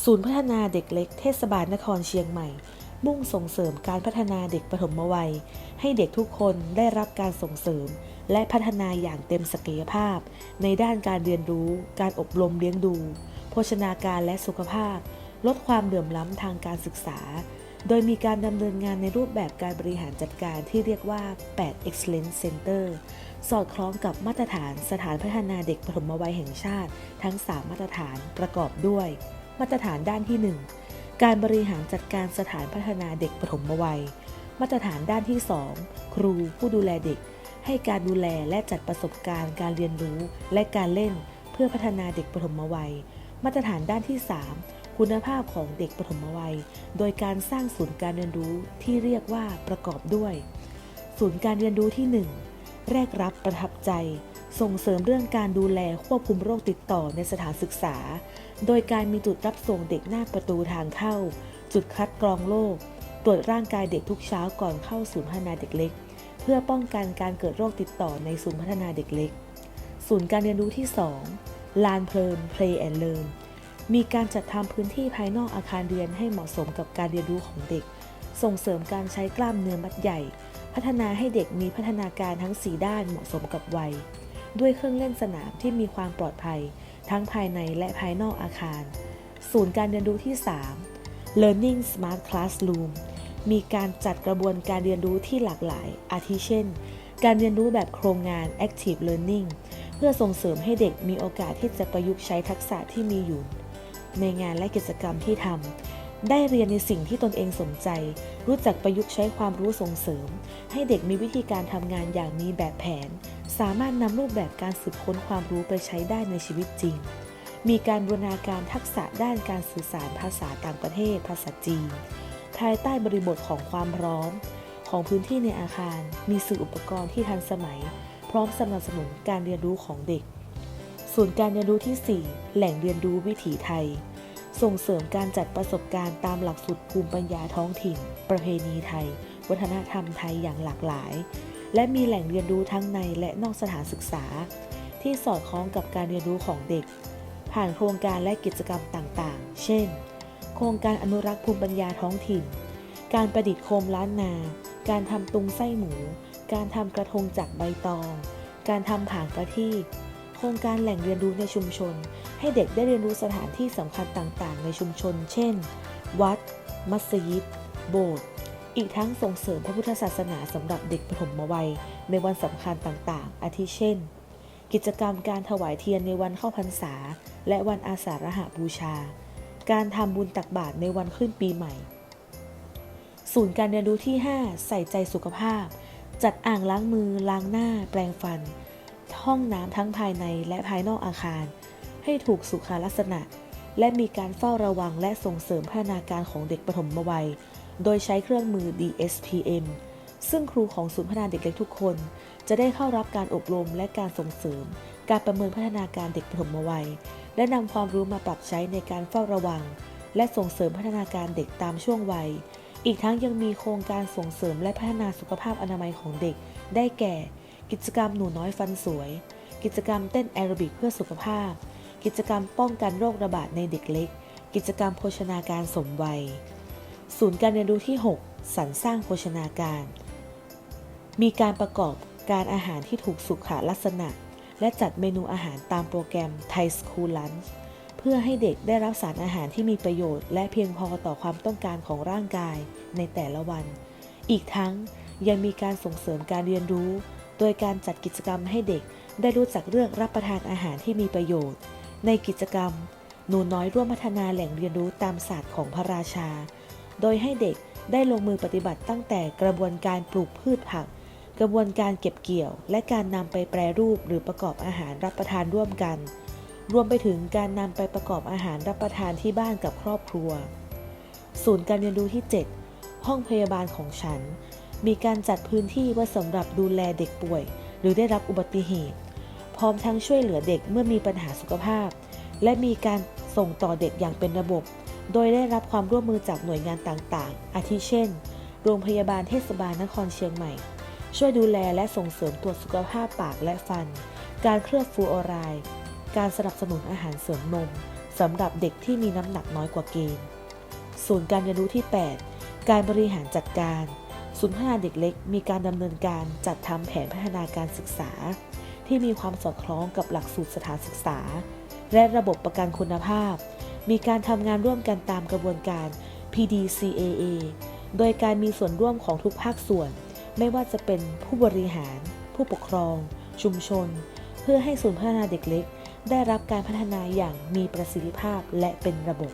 ศูนย์พัฒนาเด็กเล็กเทศบาลนครเชียงใหม่ มุ่งส่งเสริมการพัฒนาเด็กปฐมวัย ให้เด็กทุกคนได้รับการส่งเสริม และพัฒนาอย่างเต็มศักยภาพ ในด้านการเรียนรู้ การอบรมเลี้ยงดู โภชนาการและสุขภาพ ลดความเหลื่อมล้ำทางการศึกษา โดยมีการดำเนินงานในรูปแบบการบริหารจัดการที่เรียกว่า 8 Excellence Center สอดคล้องกับมาตรฐานสถานพัฒนาเด็กปฐมวัยแห่งชาติ ทั้ง 3 มาตรฐานประกอบด้วย มาตรฐานด้านที่ 1 การบริหารจัดการสถานพัฒนาเด็กปฐมวัย มาตรฐานด้านที่ 2 ครูผู้ดูแลเด็ก ให้การดูแลและจัดประสบการณ์การเรียนรู้และการเล่น เพื่อพัฒนาเด็กปฐมวัย มาตรฐานด้านที่ 3 คุณภาพของเด็กปฐมวัย โดยการสร้างศูนย์การเรียนรู้ที่เรียกว่าประกอบด้วย ศูนย์การเรียนรู้ที่ 1 แรกรับประทับใจ ส่งเสริมเรื่องการดูแลควบคุมโรคติดต่อในสถานศึกษา โดยการมีจุดรับส่งเด็กหน้าประตูทางเข้า จุดคัดกรองโรค ตรวจร่างกายเด็กทุกเช้าก่อนเข้าศูนย์พัฒนาเด็กเล็ก เพื่อป้องกันการเกิดโรคติดต่อในศูนย์พัฒนาเด็กเล็ก ศูนย์การเรียนรู้ที่ 2 ลานเพลิน Play and Learn มีการจัดทำพื้นที่ภายนอกอาคารเรียนให้เหมาะสมกับการเรียนรู้ของเด็ก ส่งเสริมการใช้กล้ามเนื้อมัดใหญ่ พัฒนาให้เด็กมีพัฒนาการทั้ง 4 ด้านเหมาะสมกับวัย ด้วยเครื่องเล่นสนามที่มีความปลอดภัย ทั้งภายในและภายนอกอาคาร ศูนย์การเรียนรู้ที่ 3 Learning Smart Classroom มีการจัดกระบวนการเรียนรู้ที่หลากหลาย อาทิเช่น การเรียนรู้แบบโครงงาน Active Learning เพื่อส่งเสริมให้เด็กมีโอกาสที่จะประยุกต์ใช้ทักษะที่มีอยู่ ในงานและกิจกรรมที่ทำ ได้เรียนในสิ่งที่ตนเองสนใจ รู้จักประยุกต์ใช้ความรู้ส่งเสริม ให้เด็กมีวิธีการทำงานอย่างมีแบบแผน สามารถนำรูปแบบการสืบค้นความรู้ไปใช้ได้ในชีวิตจริง มีการบูรณาการทักษะด้านการสื่อสารภาษาต่างประเทศ ภาษาจีน ภายใต้บริบทของความพร้อม ของพื้นที่ในอาคาร มีสื่ออุปกรณ์ที่ทันสมัย พร้อมสนับสนุนการเรียนรู้ของเด็ก ศูนย์การเรียนรู้ที่ 4 แหล่งเรียนรู้วิถีไทย ส่งเสริมการจัดประสบการณ์ตามหลักสูตรภูมิปัญญาท้องถิ่น ประเพณีไทย วัฒนธรรมไทยอย่างหลากหลาย และมีแหล่งเรียนรู้ทั้งในและนอกสถานศึกษา ที่สอดคล้องกับการเรียนรู้ของเด็ก ผ่านโครงการและกิจกรรมต่างๆ เช่น โครงการอนุรักษ์ภูมิปัญญาท้องถิ่น การประดิษฐ์โคมล้านนา การทำตุงไส้หมู การทำกระทงจากใบตอง การทำผางประทีโครงการแหล่งเรียนรู้ในชุมชน ให้เด็กได้เรียนรู้สถานที่สำคัญต่างๆ ในชุมชน เช่น วัด มัสยิด โบสถ์ อีกทั้งส่งเสริมพระพุทธศาสนาสำหรับเด็กปฐมวัยในวันสำคัญต่างๆ อาทิเช่น กิจกรรมการถวายเทียนในวันเข้าพรรษา และวันอาสาฬหบูชา การทำบุญตักบาตรในวันขึ้นปีใหม่ ศูนย์การเรียนรู้ที่ 5 ใส่ใจสุขภาพ จัดอ่างล้างมือ ล้างหน้า แปรงฟัน ห้องน้ำทั้งภายในและภายนอกอาคาร ให้ถูกสุขลักษณะ และมีการเฝ้าระวังและส่งเสริมพัฒนาการของเด็กปฐมวัย โดยใช้เครื่องมือ DSPM ซึ่งครูของศูนย์พัฒนาเด็กเล็กทุกคน จะได้เข้ารับการอบรมและการส่งเสริม การประเมินพัฒนาการเด็กปฐมวัย และนำความรู้มาปรับใช้ในการเฝ้าระวัง และส่งเสริมพัฒนาการเด็กตามช่วงวัย อีกทั้งยังมีโครงการส่งเสริมและพัฒนาสุขภาพอนามัยของเด็ก ได้แก่ กิจกรรมหนูน้อยฟันสวย กิจกรรมเต้นแอโรบิกเพื่อสุขภาพ กิจกรรมป้องกันโรคระบาดในเด็กเล็ก กิจกรรมโภชนาการสมวัย ศูนย์การเรียนรู้ที่ 6 สรรสร้างโภชนาการ มีการประกอบการอาหารที่ถูกสุขลักษณะ และจัดเมนูอาหารตามโปรแกรม Thai School Lunch เพื่อให้เด็กได้รับสารอาหารที่มีประโยชน์ และเพียงพอต่อความต้องการของร่างกายในแต่ละวัน อีกทั้งยังมีการส่งเสริมการเรียนรู้ โดยการจัดกิจกรรมให้เด็กได้รู้จักเลือกรับประทานอาหารที่มีประโยชน์ ในกิจกรรม หนูน้อยร่วมพัฒนาแหล่งเรียนรู้ตามศาสตร์ของพระราชา โดยให้เด็กได้ลงมือปฏิบัติตั้งแต่กระบวนการปลูกพืชผัก กระบวนการเก็บเกี่ยว และการนำไปแปรรูปหรือประกอบอาหารรับประทานร่วมกัน รวมไปถึงการนำไปประกอบอาหารรับประทานที่บ้านกับครอบครัว ศูนย์การเรียนรู้ที่ 7 ห้องพยาบาลของฉัน มีการจัดพื้นที่ไว้สำหรับดูแลเด็กป่วย หรือได้รับอุบัติเหตุ พร้อมทั้งช่วยเหลือเด็กเมื่อมีปัญหาสุขภาพ และมีการส่งต่อเด็กอย่างเป็นระบบ โดยได้รับความร่วมมือจากหน่วยงานต่างๆ อาทิเช่น โรงพยาบาลเทศบาลนครเชียงใหม่ ช่วยดูแลและส่งเสริมตรวจสุขภาพปากและฟัน การเคลือบฟูออไรด์การสนับสนุนอาหารเสริมนมสำหรับเด็กที่มีน้ำหนักน้อยกว่าเกณฑ์ ศูนย์การเรียนรู้ที่ 8 การบริหารจัดการ ศูนย์พัฒนาเด็กเล็ก มีการดำเนินการจัดทำแผนพัฒนาการศึกษา ที่มีความสอดคล้องกับหลักสูตรสถานศึกษา และระบบประกันคุณภาพ มีการทำงานร่วมกันตามกระบวนการ PDCAA โดยการมีส่วนร่วมของทุกภาคส่วน ไม่ว่าจะเป็นผู้บริหาร ผู้ปกครอง ชุมชน เพื่อให้ศูนย์พัฒนาเด็กเล็ก ได้รับการพัฒนาอย่างมีประสิทธิภาพและเป็นระบบ